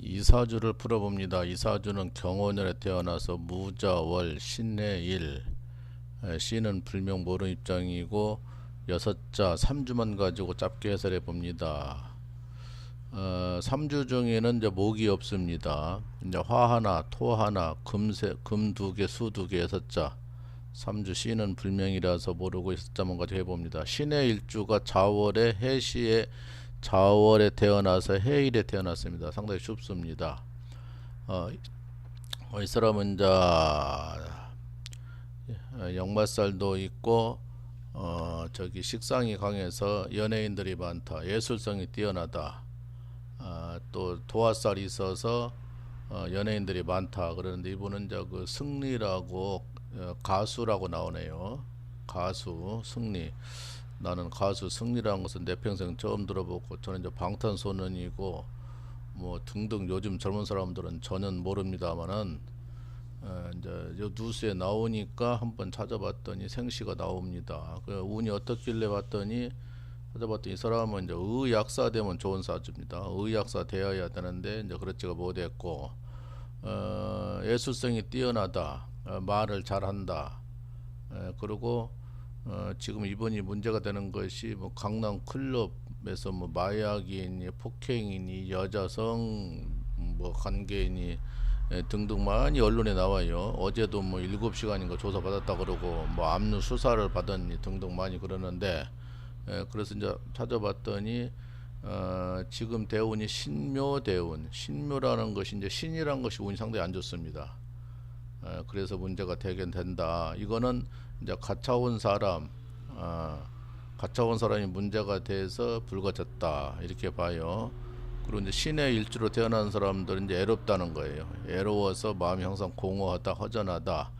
이사주를 풀어봅니다. 이사주는 경원년에 태어나서 무자월 신해일 에, 신은 불명 모르는 입장이고 여섯자 삼주만 가지고 짧게 해설해 봅니다. 어, 삼주 중에는 이제 목이 없습니다. 이제 화 하나, 토 하나, 금두 개, 수 두 개, 여섯자. 삼주 신은 불명이라서 모르고 여섯자만 가지고 해봅니다. 신의 일주가 자월에 해시에 자월에 태어나서 해일에 태어났습니다. 상당히 쉽습니다. 어, 이 사람은 자 어, 역마살도 있고 어, 저기 식상이 강해서 연예인들이 많다. 예술성이 뛰어나다. 아, 또 도화살이 있어서 어, 연예인들이 많다. 그러는데 이분은 저그 승리라고 어, 가수라고 나오네요. 가수 승리. 나는 가수 승리라는 것은 내 평생 처음 들어보고 저는 이제 방탄소년이고 뭐 등등 요즘 젊은 사람들은 전혀 모릅니다만은 어, 이제 요 뉴스에 나오니까 한번 찾아봤더니 생시가 나옵니다. 그 운이 어떻길래 봤더니 찾아봤더니 이 사람은 이제 의약사 되면 좋은 사주입니다. 의약사 되어야 되는데 이제 그렇지가 못했고 어, 예술성이 뛰어나다, 어, 말을 잘한다. 에, 그리고 어, 지금 이번이 문제가 되는 것이 뭐 강남 클럽에서 뭐 마약이니 폭행이니 여자성 뭐 관계이니 예, 등등 많이 언론에 나와요. 어제도 뭐 일곱 시간인가 조사 받았다 그러고 뭐 압류 수사를 받았니 등등 많이 그러는데 예, 그래서 이제 찾아봤더니 어, 지금 대운이 신묘 대운, 신묘라는 것이 이제 신이라는 것이 운이 상당히 안 좋습니다. 에, 그래서 문제가 되긴 된다. 이거는 이제 가차 온 사람, 아, 가차 온 사람이 문제가 돼서 불거졌다 이렇게 봐요. 그리고 이제 신의 일주로 태어난 사람들은 이제 애롭다는 거예요. 애로워서 마음이 항상 공허하다, 허전하다.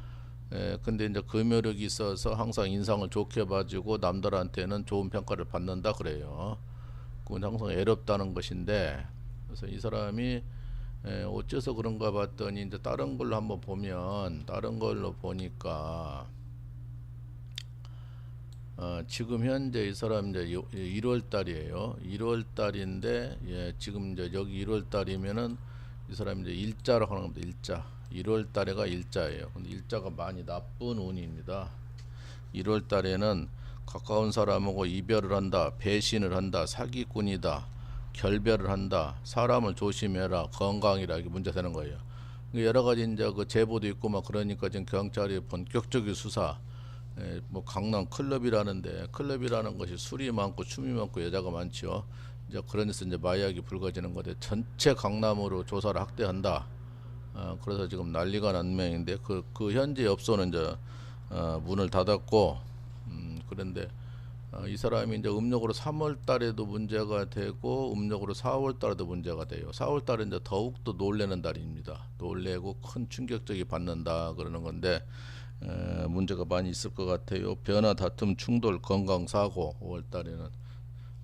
에, 근데 이제 금요력이 있어서 항상 인상을 좋게 봐주고 남들한테는 좋은 평가를 받는다 그래요. 그건 항상 애롭다는 것인데 그래서 이 사람이 에, 어째서 그런가 봤더니 이제 다른 걸로 한번 보면 다른 걸로 보니까 어, 지금 현재 이 사람 이제 1월 달이에요. 1월 달인데 예, 지금 이제 여기 1월 달이면은 이 사람 이제 일자로 하는 겁니다. 일자. 1월 달에가 일자예요. 근데 일자가 많이 나쁜 운입니다. 1월 달에는 가까운 사람하고 이별을 한다, 배신을 한다, 사기꾼이다, 결별을 한다, 사람을 조심해라, 건강이라 이게 문제 되는 거예요. 여러 가지 이제 그 제보도 있고 막 그러니까 지금 경찰이 본격적인 수사, 에, 뭐 강남 클럽이라는데 클럽이라는 것이 술이 많고 춤이 많고 여자가 많지요. 이제 그러면서 이제 마약이 불거지는 건데 전체 강남으로 조사를 확대한다. 어, 그래서 지금 난리가 난 모양인데 그, 그 현재 엽소는 이제 어, 문을 닫았고 음, 그런데 어, 이 사람이 이제 음력으로 3월 달에도 문제가 되고 음력으로 4월 달에도 문제가 돼요. 4월 달에 이제 더욱 더 놀래는 달입니다. 놀래고 큰 충격적이 받는다 그러는 건데 에, 문제가 많이 있을 것 같아요. 변화, 다툼, 충돌, 건강, 사고 5월 달에는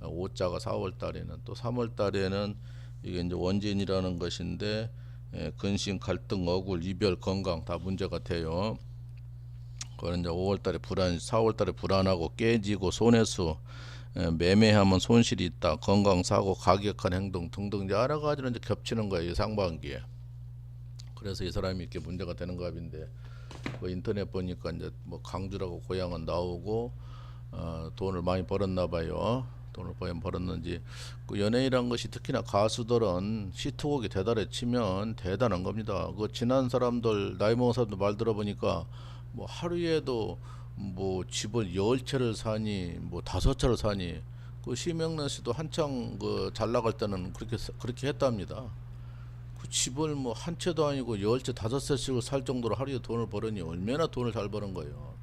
어, 오자가 4월 달에는 또 3월 달에는 이게 이제 원진이라는 것인데 에, 근심, 갈등, 억울, 이별, 건강 다 문제가 돼요. 그런 이제 5월달에 불안, 4월달에 불안하고 깨지고 손해수, 에, 매매하면 손실이 있다, 건강 사고, 가격한 행동 등등 이제 여러 가지로 이제 겹치는 거예요 이 상반기에. 그래서 이 사람이 이렇게 문제가 되는 값인데 뭐 인터넷 보니까 이제 뭐 강주라고 고향은 나오고 어, 돈을 많이 벌었나 봐요. 돈을 과연 벌었는지 그 연예인이란 것이 특히나 가수들은 시트곡이 대단해 치면 대단한 겁니다. 그 지난 사람들 나이 먹은 사람들 말 들어보니까 뭐 하루에도 뭐 집을 열 채를 사니 뭐 다섯 채를 사니 그 심영래 씨도 한창 그 잘 나갈 때는 그렇게 사- 그렇게 했답니다. 그 집을 뭐 한 채도 아니고 열 채 다섯 채씩을 살 정도로 하루에 돈을 벌으니 얼마나 돈을 잘 버는 거예요.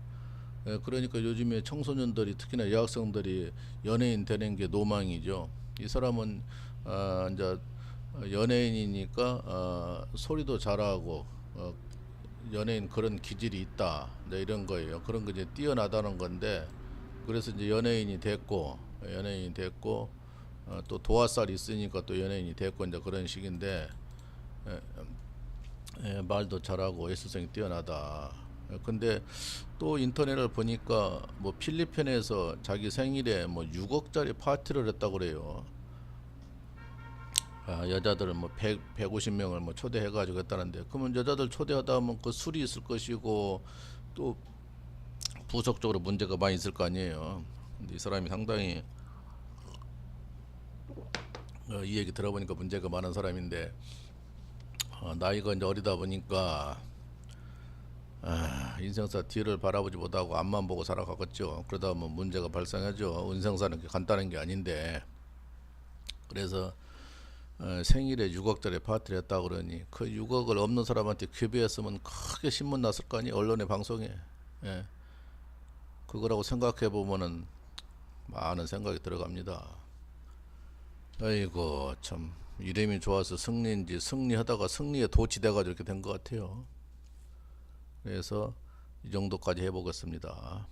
예, 그러니까 요즘에 청소년들이 특히나 여학생들이 연예인 되는 게 노망이죠. 이 사람은 아, 이제 연예인이니까 아, 소리도 잘하고 어, 연예인 그런 기질이 있다. 네, 이런 거예요. 그런 거 이제 뛰어나다는 건데 그래서 이제 연예인이 됐고 연예인이 됐고 어, 또 도화살이 있으니까 또 연예인이 됐고 이제 그런 식인데 예, 예, 말도 잘하고 예술성이 뛰어나다. 예, 근데 또 인터넷을 보니까 뭐 필리핀에서 자기 생일에 뭐 6억짜리 파티를 했다고 그래요. 아, 여자들은 뭐 100, 150명을 뭐 초대해가지고 했다는데 그러면 여자들 초대하다 보면 그 술이 있을 것이고 또 부속적으로 문제가 많이 있을 거 아니에요. 근데 이 사람이 상당히 어, 이 얘기 들어보니까 문제가 많은 사람인데 어, 나이가 이제 어리다 보니까 아, 인생사 뒤를 바라보지 못하고 앞만 보고 살아가겠죠. 그러다 보면 문제가 발생하죠. 인생사는 간단한 게 아닌데 그래서 어, 생일에 6억 짜리 파티를 했다 그러니 그 6억을 없는 사람한테 기부했으면 크게 신문 났을 거 아니 언론에 방송에 예. 그거라고 생각해 보면은 많은 생각이 들어갑니다. 아이고 참 이름이 좋아서 승리인지 승리하다가 승리에 도취돼가지고 이렇게 된 것 같아요. 그래서 이 정도까지 해보겠습니다.